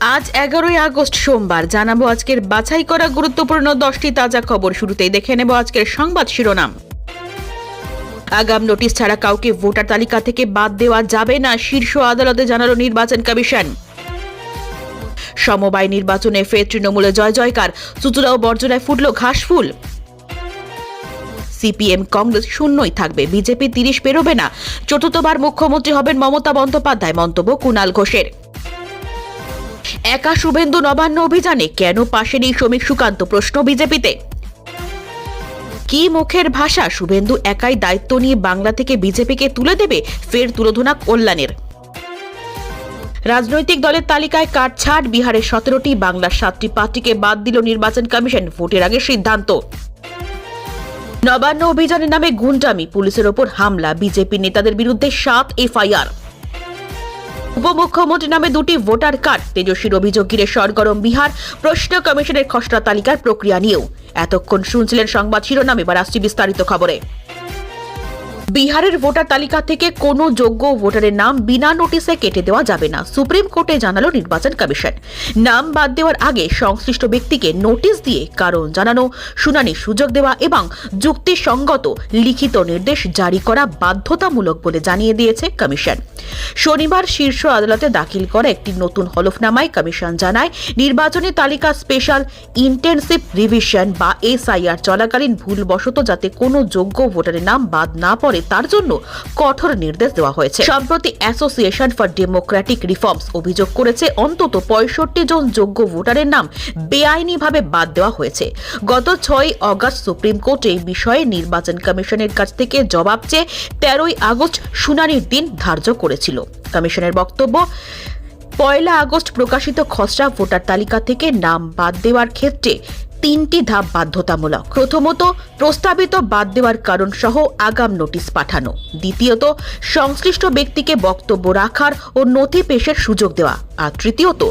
আজ এগারোই আগস্ট সোমবার। জানাব আজকের বাছাই করা গুরুত্বপূর্ণ দশটি তাজা খবর। শুরুতেই দেখে নেব আজকের সংবাদ শিরোনাম। আগাম নোটিশ ছাড়া কাউকে ভোটার তালিকা থেকে বাদ দেওয়া যাবে না, শীর্ষ আদালতে জানালো নির্বাচন কমিশন। সমবায় নির্বাচনে ফের তৃণমূলে জয় জয়কার। চুচুড়া ও বর্জনায় ফুটল ঘাসফুল সিপিএম কংগ্রেস শূন্যই থাকবে, বিজেপি তিরিশ পেরোবে না। চতুর্থবার মুখ্যমন্ত্রী হবেন মমতা বন্দ্যোপাধ্যায়, মন্তব্য কুণাল ঘোষের। একা শুভেন্দু নবান্ন অভিযানে কেন পাশে নেই শ্রমিক সুকান্ত? প্রশ্ন বিজেপিতে। কি মুখের ভাষা শুভেন্দু একাই দায়িত্ব নিয়ে বাংলা থেকে বিজেপিকে তুলে দেবে ফের তুলোধনা কল্যাণের? রাজনৈতিক দলের তালিকায় কাটছাট বিহারের সতেরোটি, বাংলার সাতটি পার্টিকে বাদ দিল নির্বাচন কমিশন, ভোটের আগে সিদ্ধান্ত। নবান্ন অভিযানের নামে গুন্ডামি, পুলিশের ওপর হামলা, বিজেপি নেতাদের বিরুদ্ধে সাত এফআইআর। উপমুখ্যমন্ত্রী নামে দুটি ভোটার কার্ড। তেজস্বীর অভিযোগ ঘিরে সরগরম বিহার। প্রশ্ন কমিশনের খসড়া তালিকার প্রক্রিয়া নিয়েও। এতক্ষণ শুনছিলেন সংবাদ শিরোনাম, এবার আসছি বিস্তারিত খবরে। বিহারের ভোটার তালিকা থেকে কোনো যোগ্য ভোটারের নাম বিনা নোটিশে কেটে দেওয়া যাবে না, সুপ্রিম কোর্টে জানালো নির্বাচন কমিশন। নাম বাদ দেওয়ার আগে সংশ্লিষ্ট ব্যক্তিকে নোটিশ দিয়ে কারণ জানানো, শুনানির সুযোগ দেওয়া এবং যুক্তিসঙ্গত লিখিত নির্দেশ জারি করা বাধ্যতামূলক বলে জানিয়ে দিয়েছে কমিশন। শনিবার শীর্ষ আদালতে দাখিল করা একটি নতুন হলফনামায় কমিশন জানায়, নির্বাচনী তালিকা স্পেশাল ইন্টেনসিভ রিভিশন বা এসআইআর চলাকালীন ভুলবশত যাতে কোনো যোগ্য ভোটারের নাম বাদ না পড়ে তার জন্য কঠোর নির্দেশ দেওয়া হয়েছে। সম্প্রতি অ্যাসোসিয়েশন ফর ডেমোক্রেটিক রিফর্মস অভিযোগ করেছে, অন্তত পঁয়ষট্টি জন যোগ্য ভোটারের নাম বেআইনিভাবে বাদ দেওয়া হয়েছে। গত ছয় অগস্ট সুপ্রিম কোর্ট এই বিষয়ে নির্বাচন কমিশনের কাছ থেকে জবাব চেয়ে তেরোই আগস্ট শুনানির দিন ধার্য করেছিল। কমিশনের বক্তব্য, পয়লা আগস্ট প্রকাশিত খসড়া ভোটার তালিকা থেকে নাম বাদ দেওয়ার ক্ষেত্রে তিনটি ধাপ বাধ্যতামূলক। প্রথমত, প্রস্তাবিত বাদ দেওয়ার কারণ সহ আগাম নোটিশ পাঠানো। দ্বিতীয়ত, সংশ্লিষ্ট ব্যক্তিকে বক্তব্য রাখার ও নথি পেশের সুযোগ দেওয়া। আর তৃতীয়ত,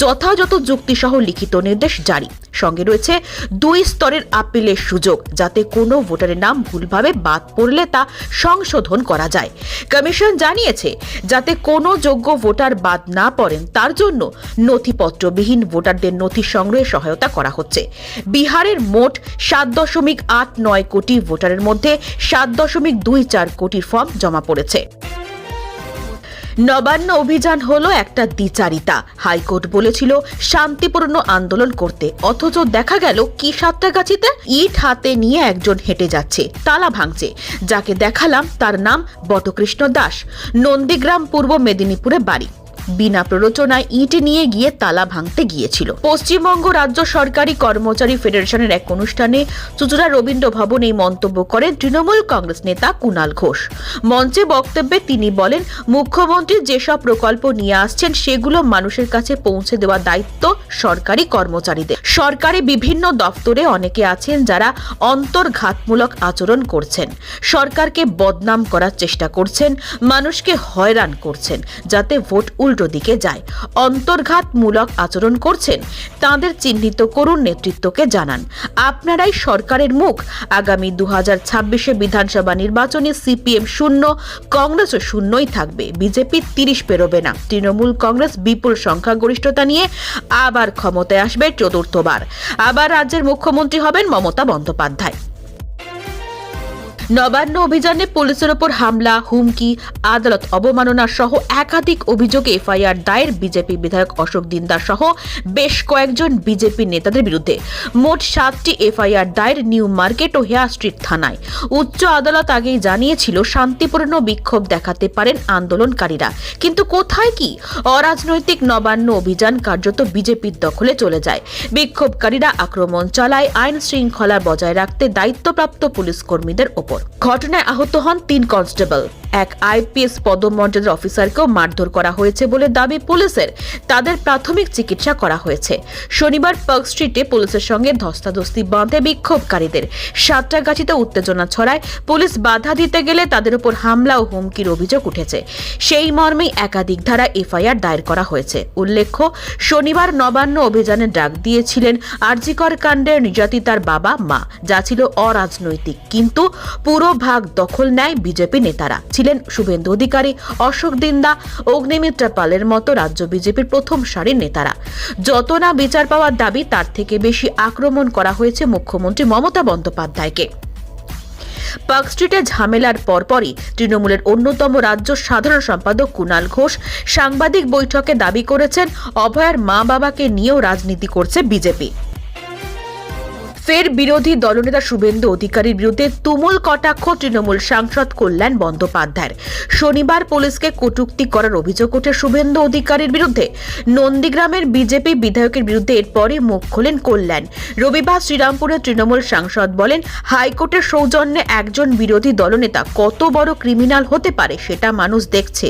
যথাযথ যুক্তিসহ লিখিত নির্দেশ জারি। সঙ্গে রয়েছে, দুই স্তরের আপিলের সুযোগ, যাতে কোনো ভোটারের নাম ভুলভাবে বাদ পড়লে তা সংশোধন করা যায়। কমিশন জানিয়েছে, যাতে কোনো যোগ্য ভোটার বাদ না পড়েন, তার জন্য নথিপত্রবিহীন ভোটারদের নথি সংগ্রহে সহায়তা করা হচ্ছে। বিহারের মোট সাত দশমিক আট নয় কোটি ভোটারের মধ্যে সাত দশমিক দুই চার কোটির ফর্ম জমা পড়েছে। নবান্ন অভিযান হলো একটা দ্বিচারিতা। হাইকোর্ট বলেছিল, শান্তিপূর্ণ আন্দোলন করতে। অথচ দেখা গেল, কি সাতটাগাছিতে ইট হাতে নিয়ে একজন হেঁটে যাচ্ছে, তালা ভাঙছে। যাকে দেখালাম, তার নাম বটকৃষ্ণ দাস। নন্দীগ্রাম, পূর্ব মেদিনীপুরে বাড়ি। বিনা প্ররোচনায় ইট নিয়ে গিয়ে তালা ভাঙতে গিয়েছিল। পশ্চিমবঙ্গ রাজ্য সরকারি কর্মচারী ফেডারেশনের এক অনুষ্ঠানে চুচুড়া রবীন্দ্র ভবন এই মন্তব্য করেন তৃণমূল কংগ্রেস নেতা কুণাল ঘোষ। মঞ্চে বক্তব্যে তিনি বলেন, মুখ্যমন্ত্রী যেসব প্রকল্প নিয়ে আসছেন সেগুলো মানুষের কাছে পৌঁছে দেওয়া দায়িত্ব সরকারি কর্মচারীদের। সরকারি বিভিন্ন দপ্তরে অনেকে আছেন যারা অন্তর্ঘাতমূলক আচরণ করছেন। সরকারকে বদনাম করার চেষ্টা করছেন, মানুষকে হয়রান করছেন, যাতে ভোট উল্টো দিকে যায়। অন্তর্ঘাতমূলক আচরণ করছেন। তাদের চিহ্নিত করুন নেতৃত্বকে জানান। আপনারাই সরকারের মুখ। আগামী দু হাজার ছাব্বিশে বিধানসভা নির্বাচনে সিপিএম শূন্য, কংগ্রেসও শূন্যই থাকবে। বিজেপি তিরিশ পেরোবে না। তৃণমূল কংগ্রেস বিপুল সংখ্যাগরিষ্ঠতা নিয়ে আবার ক্ষমতায় আসবে চতুর্থবার। আবার রাজ্যের মুখ্যমন্ত্রী হবেন মমতা বন্দ্যোপাধ্যায়। নবান্ন অভিযানে পুলিশের ওপর হামলা, হুমকি, আদালত অবমাননা সহ একাধিক অভিযোগে এফআইআর দায়ের বিজেপি বিধায়ক অশোক দিনদার সহ বেশ কয়েকজন বিজেপি নেতাদের বিরুদ্ধে। মোট সাতটি এফআইআর দায়ের নিউ মার্কেট ও হেয়ার স্ট্রিট থানায়। উচ্চ আদালত আগেই জানিয়েছিল, শান্তিপূর্ণ বিক্ষোভ দেখাতে পারেন আন্দোলনকারীরা। কিন্তু কোথায় কি? অরাজনৈতিক নবান্ন অভিযান কার্যত বিজেপির দখলে চলে যায়। বিক্ষোভকারীরা আক্রমণ চালায়, আইন শৃঙ্খলা বজায় রাখতে দায়িত্বপ্রাপ্ত পুলিশ কর্মীদের ওপর। ঘটনায় আহত হন তিন কনস্টেবল। এক আইপিএস পদমর্যাদার অফিসারকেও মারধর করা হয়েছে বলে দাবি পুলিশের। তাদের প্রাথমিক চিকিৎসা করা হয়েছে। শনিবার পার্ক স্ট্রিটে পুলিশের সঙ্গে ধস্তাধস্তি বাঁধে বিক্ষোভকারীদের। সাতটাগাছিতে উত্তেজনা ছড়ায়। পুলিশ বাধা দিতে গেলে তাদের উপর হামলা ও হুমকির অভিযোগ উঠেছে। সেই মর্মেই একাধিক ধারা এফআইআর দায়ের করা হয়েছে। উল্লেখ্য, শনিবার নবান্ন অভিযানে ডাক দিয়েছিলেন আরজিকর কাণ্ডের নির্যাতিতার বাবা মা যা ছিল অরাজনৈতিক। কিন্তু পুরো ভাগ দখল নেয় বিজেপি নেতারা। ছিলেন শুভেন্দু অধিকারী, অশোক দিন্দা, অগ্নিমিত্রা পালের মতো রাজ্য বিজেপির প্রথম সারির নেতারা। যত না বিচার পাওয়ার দাবি, তার থেকে বেশি আক্রমণ করা হয়েছে মুখ্যমন্ত্রী মমতা বন্দ্যোপাধ্যায়কে। পার্ক স্ট্রিটে ঝামেলার পরপরই তৃণমূলের অন্যতম রাজ্য সাধারণ সম্পাদক কুণাল ঘোষ সাংবাদিক বৈঠকে দাবি করেছেন, অভয়ার মা বাবাকে নিয়েও রাজনীতি করছে বিজেপি। ফের বিরোধী দলনেতা শুভেন্দু অধিকারীর বিরুদ্ধে তুমুল কটাক্ষ তৃণমূল সাংসদ কল্যাণ বন্দ্যোপাধ্যায়ের। শনিবার পুলিশকে কটূক্তি করার অভিযোগ ওঠে শুভেন্দু অধিকারীর বিরুদ্ধে। নন্দীগ্রামের বিজেপি বিধায়কের বিরুদ্ধে এরপরই মুখ খোলেন কল্যাণ। রবিবার শ্রীরামপুরের তৃণমূল সাংসদ বলেন, হাইকোর্টের সৌজন্যে একজন বিরোধী দলনেতা কত বড় ক্রিমিনাল হতে পারে সেটা মানুষ দেখছে।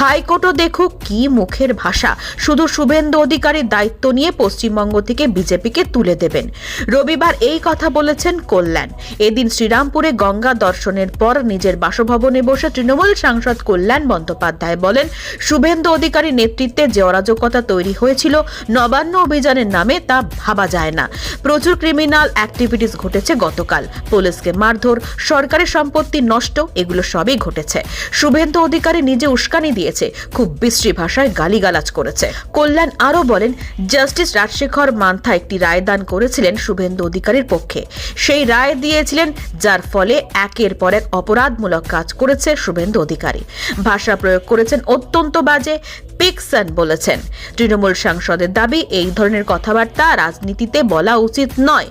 হাইকোর্টও দেখুক কি মুখের ভাষা। শুধু শুভেন্দু অধিকারীর দায়িত্ব নিয়ে পশ্চিমবঙ্গ থেকে বিজেপিকে তুলে দেবেন। রবিবার এই কথা বলেছেন কল্যাণ। এদিন শ্রীরামপুরে গঙ্গা দর্শনের পর নিজের বাসভবনে বসে তৃণমূল সাংসদ কল্যাণ বন্দ্যোপাধ্যায় বলেন, শুভেন্দু অধিকারী নেতৃত্বে যে অরাজকতা তৈরি হয়েছিল, নবান্ন অভিযানের নামে তা ভাবা যায় না। প্রচুর ক্রিমিনাল অ্যাক্টিভিটিস ঘটেছে গতকাল। পুলিশকে মারধর, সরকারি সম্পত্তি নষ্ট, এগুলো সবই ঘটেছে। শুভেন্দু অধিকারী নিজে উস্কানি দিয়েছে, খুব বিশ্রী ভাষায় গালিগালাজ করেছে। কল্যাণ আরও বলেন, জাস্টিস রাজশেখর মান্থা একটি রায়দান করেছিলেন শুভেন্দু অধিকারীর পক্ষে। সেই রায় দিয়েছিলেন, যার ফলে একের পর এক অপরাধমূলক কাজ করেছে শুভেন্দু অধিকারী। ভাষা প্রয়োগ করেছেন অত্যন্ত বাজে, পিকসন বলেছেন। তৃণমূল সাংসদের দাবি, এই ধরনের কথাবার্তা রাজনীতিতে বলা উচিত নয়।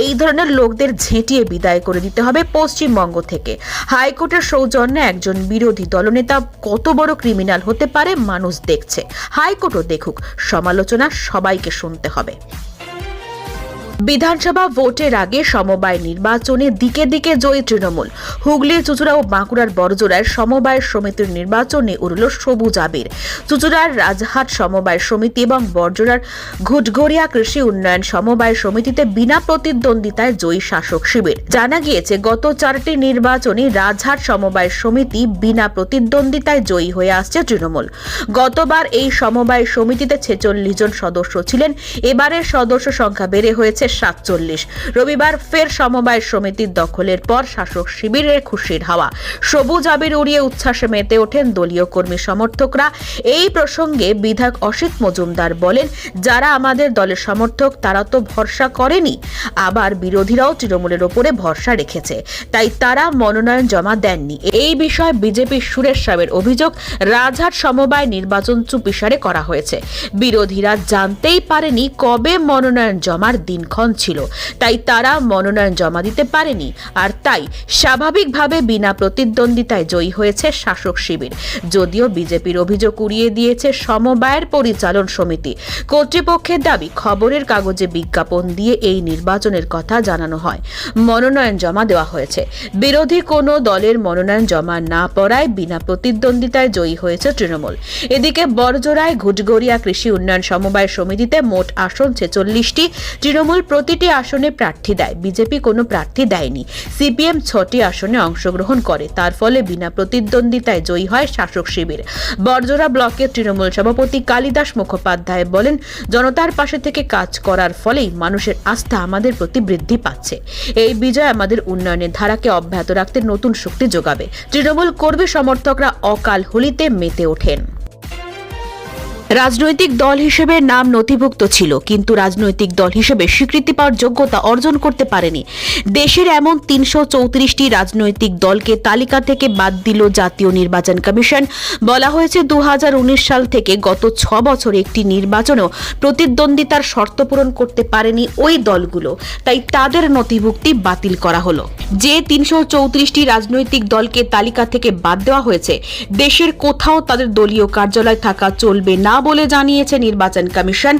এই ধরনের লোকদের ঝেঁটিয়ে বিদায় করে দিতে হবে পশ্চিমবঙ্গ থেকে। হাইকোর্টের সৌজন্যে একজন বিরোধী দলনেতা কত বড় ক্রিমিনাল হতে পারে মানুষ দেখছে। হাইকোর্টও দেখুক, সমালোচনা সবাইকে শুনতে হবে। বিধানসভা ভোটের আগে সমবায় নির্বাচনে দিকে দিকে জয়ী তৃণমূল। হুগলি, চুচুড়া ও বাঁকুড়ার বড়জোড়ায় সমবায় সমিতির নির্বাচনে উড়ল সবুজ আবির। চুচুড়ার রাজহাট সমবায় সমিতি এবং বড়জোড়ার ঘুটঘরিয়া কৃষি উন্নয়ন সমবায় সমিতিতে বিনা প্রতিদ্বন্দ্বিতায় জয়ী শাসক শিবির। জানা গিয়েছে, গত চারটি নির্বাচনে রাজহাট সমবায় সমিতি বিনা প্রতিদ্বন্দ্বিতায় জয়ী হয়ে আসছে তৃণমূল। গতবার এই সমবায় সমিতিতে ছেচল্লিশ জন সদস্য ছিলেন। এবারের সদস্য সংখ্যা বেড়ে হয়েছে সাতচল্লিশ রবিবার ফের সমবায় সমিতির দখলের পর শাসক শিবিরের খুশির হাওয়া। সবুজ আবির উড়িয়ে উচ্ছ্বাসে মেতে ওঠেন দলীয় কর্মী সমর্থকরা। এই প্রসঙ্গে বিধায়ক অসিত মজুমদার বলেন, যারা আমাদের দলের সমর্থক, তারা তো ভরসা করেনি। আবার বিরোধীরাও তৃণমূলের ওপরে ভরসা রেখেছে। তাই তারা মনোনয়ন জমা দেননি। এই বিষয়ে বিজেপির সুরেশ সাহেবের অভিযোগ, রাজহাট সমবায় নির্বাচন চুপিসারে করা হয়েছে। বিরোধীরা জানতেই পারেনি কবে মনোনয়ন জমার দিনক্ষণ। ছিল। তাই তারা মনোনয়ন জমা দিতে পারেনি। আর তাই স্বাভাবিকভাবে বিনা প্রতিদ্বন্দ্বিতায় জয়ী হয়েছে শাসক শিবির। যদিও বিজেপির অভিযোগ উড়িয়ে দিয়েছে সমবায়ের পরিচালন সমিতি। কর্তৃপক্ষের দাবি, খবরের কাগজে বিজ্ঞাপন দিয়ে এই নির্বাচনের কথা জানানো হয়। মনোনয়ন জমা দেওয়া হয়েছে। বিরোধী কোনো দলের মনোনয়ন জমা না পড়ায় বিনা প্রতিদ্বন্দ্বিতায় জয়ী হয়েছে তৃণমূল। এদিকে বড়জোড়ায় ঘুটগড়িয়া কৃষি উন্নয়ন সমবায় সমিতিতে মোট আসন ছেচল্লিশটি। তৃণমূল প্রতিটি আসনে প্রার্থী দেয়। বিজেপি কোনো প্রার্থী দেয়নি। সিপিএম ছটি আসনে অংশগ্রহণ করে। তার ফলে বিনা প্রতিদ্বন্দ্বিতায় জয়ী হয় শাসক শিবির। বড়জোড়া ব্লকের তৃণমূল সভাপতি কালিদাস মুখোপাধ্যায় বলেন, জনতার পাশে থেকে কাজ করার ফলেই মানুষের আস্থা আমাদের প্রতি বৃদ্ধি পাচ্ছে। এই বিজয় আমাদের উন্নয়নের ধারাকে অব্যাহত রাখতে নতুন শক্তি যোগাবে। তৃণমূল কর্মী সমর্থকরা অকাল হোলিতে মেতে ওঠেন। রাজনৈতিক দল হিসেবে নাম নথিভুক্ত ছিল, কিন্তু রাজনৈতিক দল হিসেবে স্বীকৃতি পাওয়ার যোগ্যতা অর্জন করতে পারেনি। দেশের এমন তিনশো চৌত্রিশটি রাজনৈতিক দলকে তালিকা থেকে বাদ দিল জাতীয় নির্বাচন কমিশন। বলা হয়েছে দু হাজার উনিশ সাল থেকে গত ছ বছর একটি নির্বাচনও প্রতিদ্বন্দ্বিতার শর্ত পূরণ করতে পারেনি ওই দলগুলো। তাই তাদের নথিভুক্তি বাতিল করা হলো। যে তিনশো চৌত্রিশটি রাজনৈতিক দলকে তালিকা থেকে বাদ দেওয়া হয়েছে, দেশের কোথাও তাদের দলীয় কার্যালয় থাকা চলবে না বলে জানিয়েছে নির্বাচন কমিশন।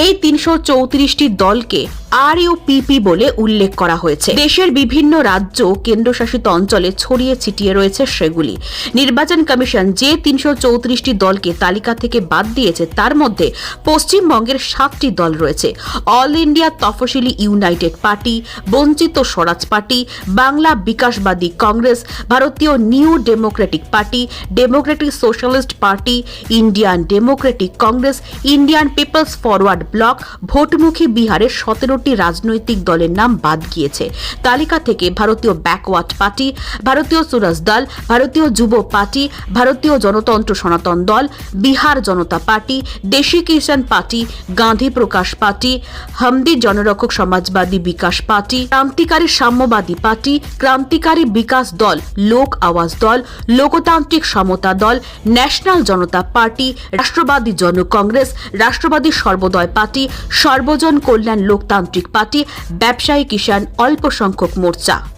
এই তিনশো চৌত্রিশটি দলকে আর ইউপিপি বলে উল্লেখ করা হয়েছে। দেশের বিভিন্ন রাজ্য কেন্দ্রশাসিত অঞ্চলে ছড়িয়ে ছিটিয়ে রয়েছে সেগুলি। নির্বাচন কমিশন যে তিনশো চৌত্রিশটি দলকে তালিকা থেকে বাদ দিয়েছে, তার মধ্যে পশ্চিমবঙ্গের সাতটি দল রয়েছে। All India Tafsili united party, Banchit Swaraj party, Bangla Bikashbadi Congress, Bharatiya new democratic party, democratic socialist party, Indian democratic Congress, Indian peoples forward bloc, ভোটমুখী বিহারের সতেরোটি আঠারোটি রাজনৈতিক দলের নাম বাদ গিয়েছে। তালিকা থেকে ভারতীয় ব্যাকওয়ার্ড পার্টি, ভারতীয় সুরাজ দল, ভারতীয় যুব পার্টি, ভারতীয় জনতন্ত্র সনাতন দল, Bihar Janata party, Desi Kishan party, Gandhi Prakash party, Hamdi Janarakshak Samajwadi Vikas party, Krantikari Samyabadi party, Krantikari বিকাশ দল, লোক আওয়াজ Dal, Loktantrik Samata Dal, national Janata party, Rashtrawadi Jan Congress, Rashtrawadi Sarvodaya party, Sarvajan Kalyan Loktantrik party ব্যবসায়ী কিষাণ অল্প সংখ্যক মোর্চা।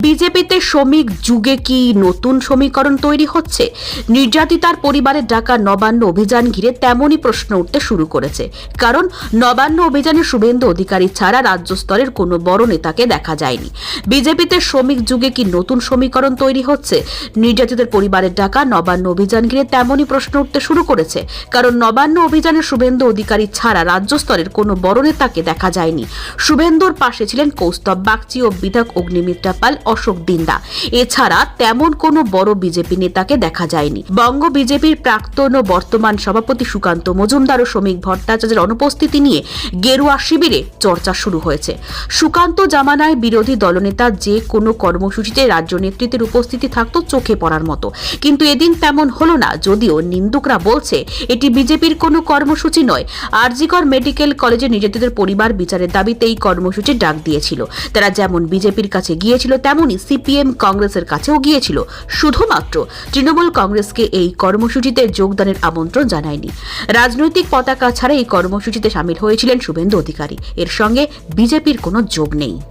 বিজেপিতে শ্রমিক যুগে কি নতুন সমীকরণ তৈরি হচ্ছে? নির্যাতিতার পরিবারের ডাকা নবান্ন অভিযান ঘিরে তেমনই প্রশ্ন উঠতে শুরু করেছে। কারণ নবান্ন অভিযানে শুভেন্দু অধিকারী ছাড়া রাজ্য স্তরের কোনো বড় নেতাকে দেখা যায়নি। বিজেপিতে শ্রমিক যুগে কি নতুন সমীকরণ তৈরি হচ্ছে? নির্যাতিতের পরিবারের ডাকা নবান্ন অভিযান ঘিরে তেমনই প্রশ্ন উঠতে শুরু করেছে। কারণ নবান্ন অভিযানে শুভেন্দু অধিকারী ছাড়া রাজ্য স্তরের কোনো বড় নেতাকে দেখা যায়নি। শুভেন্দুর পাশে ছিলেন কৌস্তব বাগচি ও বিধায়ক অগ্নিমিত্রা পাল অশোক দিন্দা এছাড়া তেমন কোনো বড় বিজেপি নেতাকে দেখা যায়নি। বঙ্গ বিজেপির প্রাক্তন ও বর্তমান সভাপতি সুকান্ত মজুমদার ও শ্রমিক ভট্টাচার্যের অনুপস্থিতি নিয়ে গেরুয়া শিবিরে চর্চা শুরু হয়েছে। সুকান্ত জামানায় বিরোধী দলনেতা যে কোনো কর্মসূচিতে রাজ্য নেতৃত্বের উপস্থিতি থাকতো চোখে পড়ার মতো। কিন্তু এদিন তেমন হলো না, যদিও নিন্দুকরা বলছে, এটি বিজেপির কোনো কর্মসূচি নয়। আরজিকর মেডিকেল কলেজে নির্যাতিতের পরিবার বিচারের দাবিতে এই কর্মসূচির ডাক দিয়েছিল। তারা যেমন বিজেপির কাছে গিয়েছিল তেমনই সিপিএম কংগ্রেসের কাছেও গিয়েছিল। শুধুমাত্র তৃণমূল কংগ্রেসকে এই কর্মসূচিতে যোগদানের আমন্ত্রণ জানায়নি। রাজনৈতিক পতাকা ছাড়া এই কর্মসূচিতে সামিল হয়েছিলেন শুভেন্দু অধিকারী। এর সঙ্গে বিজেপির কোনো যোগ নেই।